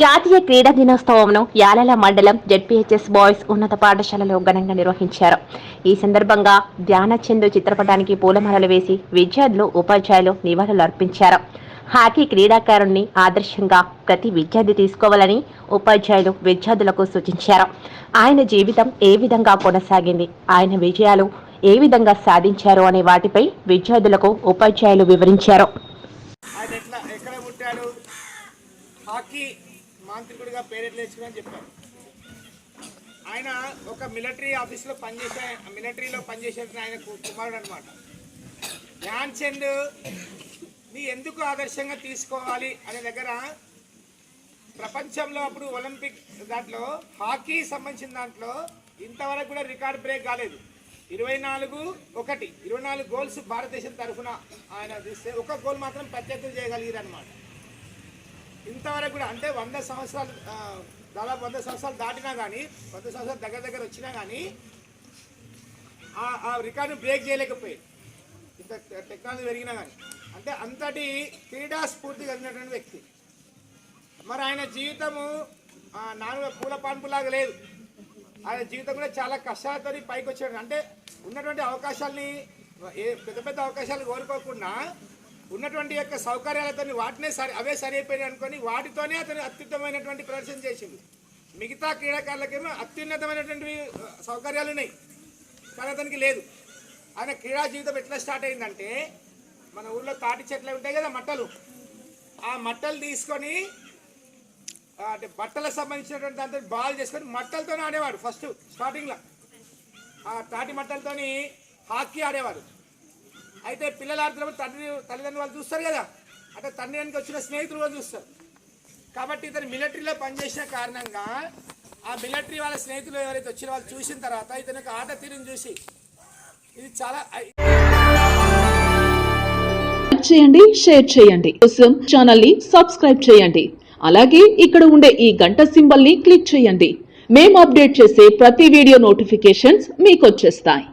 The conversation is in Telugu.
జాతీయ క్రీడా దినోత్సవంను యాలల మండలం జెడ్పీహెచ్ఎస్ బాయ్స్ ఉన్నత పాఠశాలలో ఘనంగా నిర్వహించారు. ఈ సందర్భంగా ధ్యానచందు చిత్రపటానికి పూలమాలలు వేసి విద్యార్థులు ఉపాధ్యాయులు నివాళులు అర్పించారు. హాకీ క్రీడాకారుణ్ణి ఆదర్శంగా ప్రతి విద్యార్థి తీసుకోవాలని ఉపాధ్యాయులు విద్యార్థులకు సూచించారు. ఆయన జీవితం ఏ విధంగా కొనసాగింది? ఆయన విజయాలు ఏ విధంగా సాధించారు అనే వాటిపై విద్యార్థులకు ఉపాధ్యాయులు వివరించారు. హాకీ మాంత్రికుడిగా పేరెట్లు తెచ్చుకుని చెప్పారు. ఆయన ఒక మిలిటరీ ఆఫీస్లో పనిచేసే మిలిటరీలో పనిచేసే ఆయన కుమారుడు అనమాట ధ్యాన్ చంద్ ఎందుకు ఆదర్శంగా తీసుకోవాలి అనే దగ్గర ప్రపంచంలో అప్పుడు ఒలింపిక్ దాంట్లో హాకీ సంబంధించిన దాంట్లో ఇంతవరకు కూడా రికార్డ్ బ్రేక్ కాలేదు. ఇరవై నాలుగు ఒకటి ఇరవై నాలుగు గోల్స్ భారతదేశం తరఫున ఆయన తీస్తే ఒక గోల్ మాత్రం ప్రత్యర్థులు చేయగలిగారు అనమాట ఇంతవరకు కూడా అంటే వంద సంవత్సరాలు దాదాపు వంద సంవత్సరాలు దాటినా కానీ వంద సంవత్సరాలు దగ్గర దగ్గర వచ్చినా కానీ ఆ- ఆ రికార్డు బ్రేక్ చేయలేకపోయాయి. ఇంత టెక్నాలజీ పెరిగినా కానీ అంటే అంతటి క్రీడా స్ఫూర్తి కలిగినటువంటి వ్యక్తి. మరి ఆయన జీవితము నాలుగు పూల పాన్పులాగా లేదు. ఆయన జీవితం కూడా చాలా కష్టాలతో పైకి వచ్చాడు అంటే ఉన్నటువంటి అవకాశాలని ఏ పెద్ద పెద్ద అవకాశాలు కోరుకోకుండా ఉన్నటువంటి యొక్క సౌకర్యాలతో వాటినే సరి అవే సరి అయిపోయినాయి అనుకొని వాటితోనే అతను అత్యుత్తమైనటువంటి ప్రదర్శన చేసింది మిగతా క్రీడాకారులకేమో అత్యున్నతమైనటువంటి సౌకర్యాలు ఉన్నాయి కానీ అతనికి లేదు. ఆయన క్రీడా జీవితం ఎట్లా స్టార్ట్ అయిందంటే మన ఊళ్ళో తాటి చెట్లు ఉంటాయి కదా మట్టలు. ఆ మట్టలు తీసుకొని అంటే బట్టలకు సంబంధించినటువంటి దాంతో బాల్ చేసుకొని మట్టలతోనే ఆడేవాడు ఫస్ట్ స్టార్టింగ్లో. ఆ తాటి మట్టలతోని హాకీ ఆడేవాడు. అయితే పిల్లలు ఆడుతున్నప్పుడు తండ్రి తల్లిదండ్రులు వాళ్ళు చూస్తారు కదా. అంటే తండ్రి వెనక వచ్చిన స్నేహితులు కూడా చూస్తారు. కాబట్టి ఇతను మిలిటరీలో పనిచేసిన కారణంగా ఆ మిలిటరీ వాళ్ళ స్నేహితులు ఎవరైతే వచ్చిన వాళ్ళు చూసిన తర్వాత ఇతని యొక్క ఆట తీరుని చూసి ఇది చాలా చేయండి షేర్ చేయండి. కోసం ఛానల్ని సబ్స్క్రైబ్ చేయండి. అలాగే ఇక్కడ ఉండే ఈ గంట సింబల్ని క్లిక్ చేయండి. మేము అప్డేట్ చేసే ప్రతి వీడియో నోటిఫికేషన్స్ మీకు వచ్చేస్తాయి.